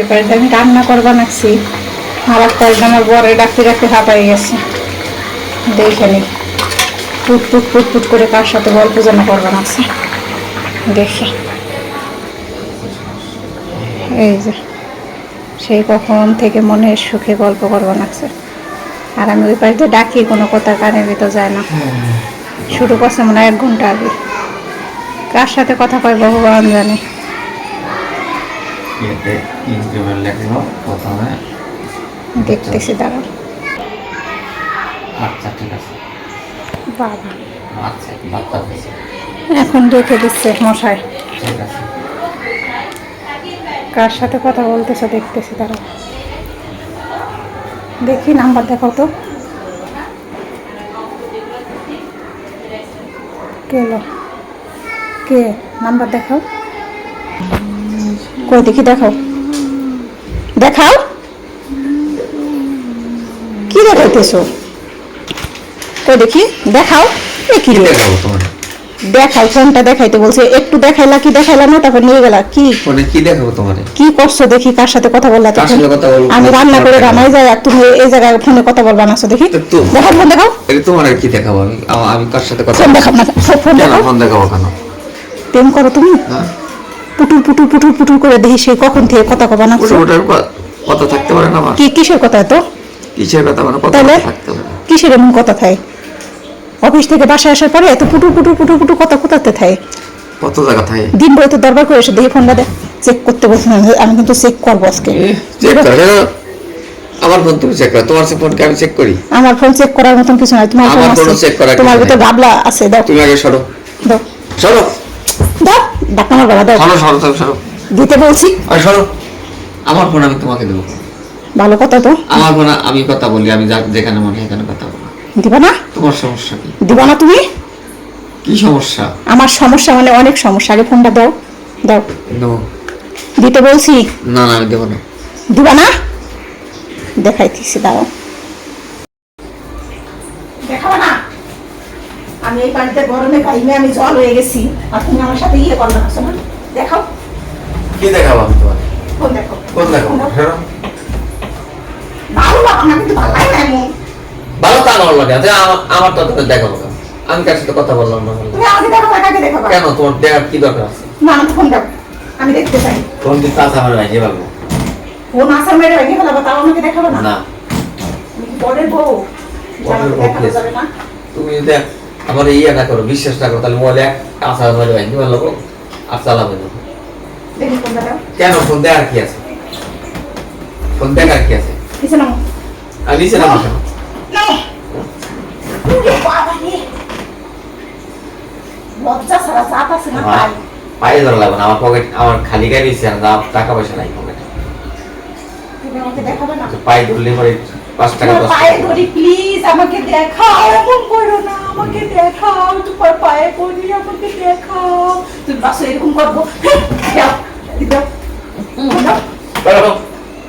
এবারে আমি রান্না করবা নাকছি আমার কয়েকদিন আমার বরে ডাকতে ডাকতে হাঁপাই গেছে। দেখে নি। ফুট ফুট ফুট ফুট করে কার সাথে গল্প যেন করবা নাকছি দেখি। এই যে সেই কখন থেকে মনের সুখে গল্প করবা নাকছে আর আমি ওই বাড়িতে ডাকি, কোনো কথা কানে তো যায় না। শুরু করছে মনে হয় এক ঘণ্টা আগে। কার সাথে কথা কয় ভগবান জানে। এতে ইনক্রিমেন্ট লেখলো প্রথমে। দেখতেছি দাঁড়া আচ্ছা ঠিক আছে। বাবা। আচ্ছা এখন রেখে দিচ্ছে মশাই। ঠিক আছে। কার সাথে কথা বলতেছে দেখতেছি তারা দেখি নাম্বার দেখাও তো। কে? কে? নাম্বার দেখাও। কই দেখি দেখাও। দেখাও। কি দেখাইতেছো? কই দেখি দেখাও। এ কি? দেখাবো তোমার দেখাও ফোনটা দেখাইতে বলছে একটু দেখাইলা কি দেখাইলা না তারপর নিয়ে গেলা কি? ফোনে কি দেখাবো তোমার কি করছ দেখি কার সাথে কথা বললা কার তখন? আমি রান্না করে রান্নায় যাই আর তুমি এই জায়গায় ফোনে কথা বলবা না দেখি। দেখাও ফোন দেখাও। এটা তোমার কি দেখাবো আমি? আমি কার সাথে কথা ফোন দেখাও না ফোন দেখাও। ফোন দেখাবো কেন? প্রেম করো তুমি। হ্যাঁ? পুটুর পুটুর পুটুর পুটুর করে দেখি সেই কখন থেকে কথা কবা না কথা থাকতে পারে না কি কিসের কথা তো কিসের কথা মানে কথা থাকতে পারে কিসের এমন কথা থাকে অফিস থেকে বাসায় আসার পরে এত পুটুর পুটুর পুটুর পুটুর কথা কোথাতে থাকে কত জায়গা থাকে দিন ভরে তো দরবার করে এসে দেখি ফোনটা দেখ চেক করতে না, আমি কিন্তু চেক করব আজকে। চেক করে? আমার ফোন তুমি চেক করো তোমার ফোনকে আমি চেক করি? আমার ফোন চেক করার মতন কিছু নাই তোমার ফোন check করার তোমার ভিতর গাবলা আছে দাও। তুমি আগে সরো। দাও। সরো। ডাক্তার আমার গলা দাও সরো সরো তুমি সরো। দিতে বলছি। আর সরো। আমার ফোন আমি তোমাকে দেবো। ভালো কথা তো। আমার ফোন আমি কথা বলি আমি যেখানে মনে সেখানে কথা বলব দিবা না? তোমার সমস্যা কি? দিবা না তুমি? কি সমস্যা? আমার সমস্যা মানে অনেক সমস্যা। আগে ফোনটা দাও দাও। দিতে বলছি? না না আমি দেবো না। দিবা না? দেখাইতেছি দাও। দেখাবা না? আমি এই পানিতে গরমে গাইমে আমি জল হয়ে গেছি আর তুমি আমার সাথে ইয়ে করবে না শোনো দেখাও। কি দেখাবো আমি তোমার ফোন দেখো। কোন। ভালো লাগা না কিন্তু ভালো লাগে না ভালো তা আমার লাগে আমার আমার তো তোকে দেখাবো আমি কার সাথে কথা বললাম না তুমি আমাকে দেখাবা কাকে দেখাবা। কেন? তোমার দেখার কি দরকার আছে? না আমাকে ফোন দাও। আমি দেখতে চাই। ফোন দিতে আছে আমার ভাই পারব ফোন আসার মেরে ভেঙে ফেলাবো তাও আমাকে দেখাবে না? না। বউ? বউ, তুমি আমার ইয়ে না করো বিশ্বাস না করো তাহলে মোবাইলে এক পারল আর চালাবে না দেখি কেন? ফোন দেখার কি আছে? ফোন দেখার কি আছে? আমি নিচে নামো কেন? পায়ে ধরা লাগবে না আমার পকেট আমার খালি গাড়ি দিচ্ছে না আমার টাকা পয়সা নাই পকেটে পায়ে ধরলে পরে পাঁচ টাকা দশ টাকা। প্লিজ আমাকে দেখাও দেখাও তোমার পায়ে পড়ি আমাকে দেখাও। তুমি বাসে এরকম করব।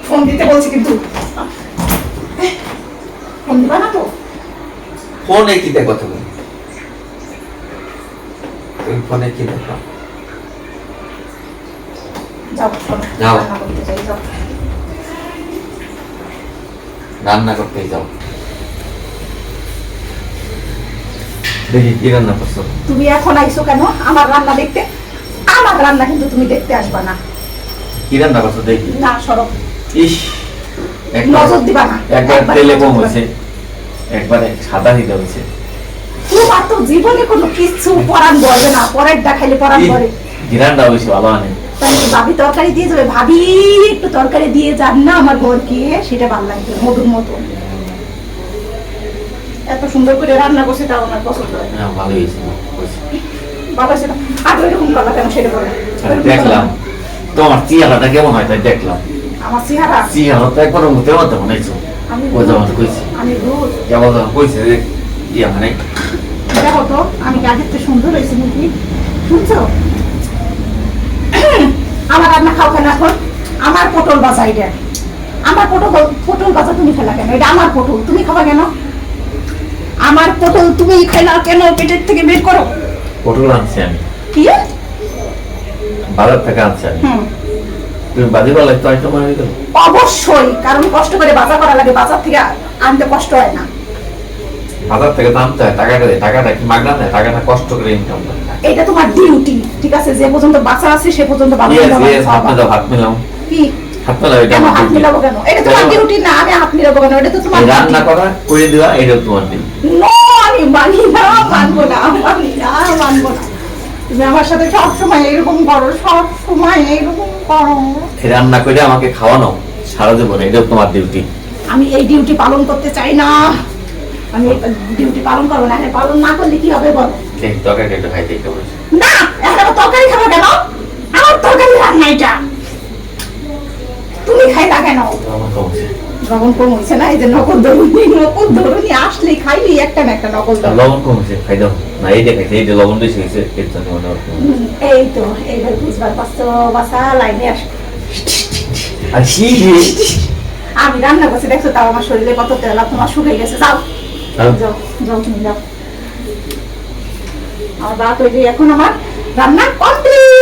ফোন দিতে বলছি কিন্তু। ফোন দিবা না তো? ফোনে কি দেখো তুমি? তুমি ফোনে কি দেখো? যাও যাও। রান্না করতে যাও। রান্না করতে যাও। দেখি কি রান্না করছ? তুমি এখন আইছো কেন? আমার রান্না দেখতে? আমার রান্না কিন্তু তুমি দেখতে আসবা না। কি রান্না করছ দেখি? না সরব ইস নজর দিবা না। একবার তেলে কম হয়েছে। একবারে সাদা দিতে হয়েছে। তোমার তো জীবনে কোনো কিছু পরান বলবে না। পরের দেখাইলে পরান করে বেশি ভালো আনে? তাহলে ভাবি তরকারি দিয়ে যাবে? ভাবি একটু তরকারি দিয়ে যান না আমার ঘরকে সেটা ভালো লাগবে মধুর মতো এত সুন্দর করে রান্না করছে তাও আমার পছন্দ হয় হ্যাঁ ভালো হয়েছে। সেটা আর ওইরকম করলা কেন সেটা বলে? আর দেখলাম। তোমার চেহারাটা কেমন হয় তাই দেখলাম। আমার চেহারা? চেহারা তো একবার মুখের মধ্যে বানাইছো। আমি ওই যেমন কইছি। আমি রোজ যেমন যখন কইছে যে ইয়া মানে দেখো তো আমি আগের সুন্দর হয়েছি নাকি? শুনছো? আমার রান্না খাও কেন এখন? আমার পটল আমার পটল পটল বাজা তুমি খেলা কেন? এটা আমার পটল তুমি খাবা কেন? আমার পটল তুমি খেলা কেন? পেটের থেকে বের করো। পটল আনছি আমি। কি? বাজার থেকে আনছি আমি। তুমি বাজি বলে তো আইটেম হয়ে গেল অবশ্যই কারণ কষ্ট করে বাজার করা লাগে বাজার থেকে আনতে কষ্ট হয় না। বাজার থেকে দামতে হয় টাকাটা দেয় টাকাটা কি মাগনা দেয়? টাকাটা কষ্ট করে ইনকাম করে এটা তোমার ডিউটি ঠিক আছে? যে পর্যন্ত বাচ্চা আছে সে পর্যন্ত বাবা হাত। মেলাও কি? হাত মেলাও এটা হাত। মিলাবো কেন? এটা তোমার ডিউটি না আমি তো তোমার রান্না করা করে দেওয়া এটা তোমার দিন আমি মানি না মানবো না মানি না মানবো না। তুমি আমার সাথে সব সময় এরকম করো সব সময় এরকম করো। রান্না করে আমাকে খাওয়ানো সারা জীবন এটা তোমার ডিউটি আমি এই ডিউটি পালন করতে চাই না। আমি ডিউটি পালন করব না পালন না করলে কি হবে বলো? এই তরকারি একটু খাইতে কেমন না এখন তরকারি খাব কেন আমার তরকারি রান্না এটা তুমি খাইলা কেন আমার কম আছে। লবণ কম হয়েছে না? এই যে নকল ধরুনি নকল ধরুনি খাইলি একটা না একটা নকল লবণ কম খাই দাও। না এই এই যে লবণ বেশি হয়েছে এর জন্য মনে হয় এই তো এইবার বুঝবার বাসা লাইনে আস। আর কি আমি রান্না করছি দেখছ তাও আমার শরীরে কত তেল তোমার শুকিয়ে গেছে। যাও যাও। যাও তুমি যাও। আমার বাপ ওই যে এখন আমার রান্না কমপ্লিট।